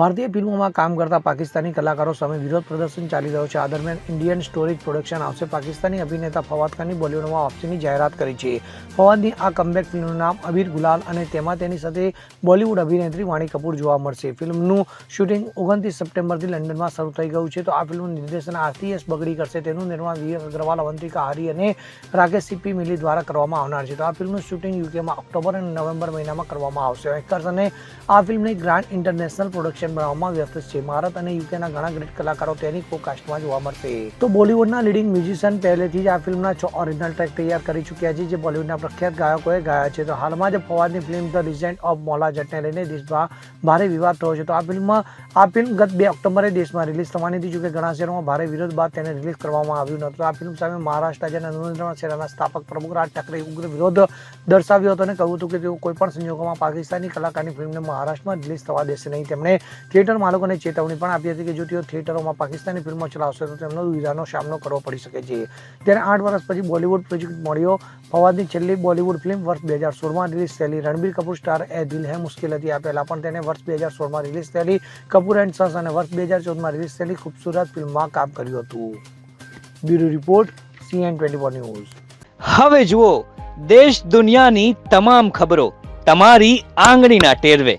ભારતીય ફિલ્મોમાં કામ કરતા પાકિસ્તાની કલાકારો સામે વિરોધ પ્રદર્શન ચાલી રહ્યો છે. આ દરમિયાન ઇન્ડિયન સ્ટોરેજ પ્રોડક્શન હાઉસે પાકિસ્તાની અભિનેતા ફવાદ ખાનની બોલિવૂડમાં વાપસીની જાહેરાત કરી છે. ફવાદની આ કમબેક ફિલ્મનું નામ અબીર ગુલાલ અને તેમાં તેની સાથે બોલિવૂડ અભિનેત્રી વાણી કપૂર જોવા મળશે. ફિલ્મનું શૂટિંગ ઓગણત્રીસ સપ્ટેમ્બરથી લંડનમાં શરૂ થઈ ગયું છે. તો આ ફિલ્મનું નિર્દેશન આરતીએસ બગડી કરશે. તેનું નિર્માણ વિવેક અગ્રવાલ, અવંતિકા હારી અને રાકેશ સીપી મિલી દ્વારા કરવામાં આવનાર છે. તો આ ફિલ્મનું શૂટિંગ યુકેમાં ઓક્ટોબર અને નવેમ્બર મહિનામાં કરવામાં આવશે. એકર્સ અને આ ફિલ્મની ગ્રાન્ડ ઇન્ટરનેશનલ પ્રોડક્શન બનાવવામાં વ્યસ્ત છે. ભારત અને યુકેના ઘણા ગ્રેટ કલાકારો તેની કોકાસ્ટમાં જોવા મળશે. તો બોલિવૂડના લીડિંગ મ્યુઝિશિયન પહેલેથી જ આ ફિલ્મના છ ઓરિજિનલ ટ્રેક તૈયાર કરી ચૂક્યા છે, જે બોલિવૂડના પ્રખ્યાત ગાયકોએ ગાયા છે. તો હાલમાં જ ફવાદની film the legend of Maula જટને લઈને દેશમાં ભારે વિવાદ થયો છે. તો આ ફિલ્મમાં, આ ફિલ્મ ગત બે ઓક્ટોબરે દેશમાં રિલીઝ થવાની હતી, જોકે ઘણા શહેરોમાં ભારે વિરોધ બાદ તેને રિલીઝ કરવામાં આવ્યું નહોતું. આ ફિલ્મ સામે મહારાષ્ટ્ર રાજ્યના નરેન્દ્ર શહેરના સ્થાપક પ્રમુખ રાજ ઠાકરે ઉગ્ર વિરોધ દર્શાવ્યો હતો અને કહ્યું હતું કે તેઓ કોઈપણ સંજોગોમાં પાકિસ્તાની કલાકારની ફિલ્મને મહારાષ્ટ્રમાં રિલીઝ થવા દેશે નહીં. તેમણે થિયેટર માલિકોને ચેતવણી પણ આપી હતી કે જો તેઓ થિયેટરોમાં પાકિસ્તાની ફિલ્મો ચલાવશે તો તેમનો વિઝાનો સામનો કરવો પડી શકે છે. ત્યારે આઠ વર્ષ પછી બોલિવૂડ પ્રોજેક્ટ મળ્યો. ફવાદની છેલ્લી બોલિવૂડ ફિલ્મ વર્ષ બે હજાર સોળમાં રિલીઝ થયેલી રણબીર કપૂર સ્ટાર એ દિલ હે મુશ્કેલ હતી આ પણ તેને વર્ષ બે હજાર સોળમાં રિલીઝ થયેલી કપૂર એન્ડ સન્સ અને વર્ષ બે હજાર ચૌદમાં રિલીઝ થયેલી ખૂબસૂરત ફિલ્મમાં કામ કર્યું હતું. Bureau report, C N twenty four news. હવે જુઓ, દેશ દુનિયાની તમામ ખબરો તમારી આંગળીના ટેરવે.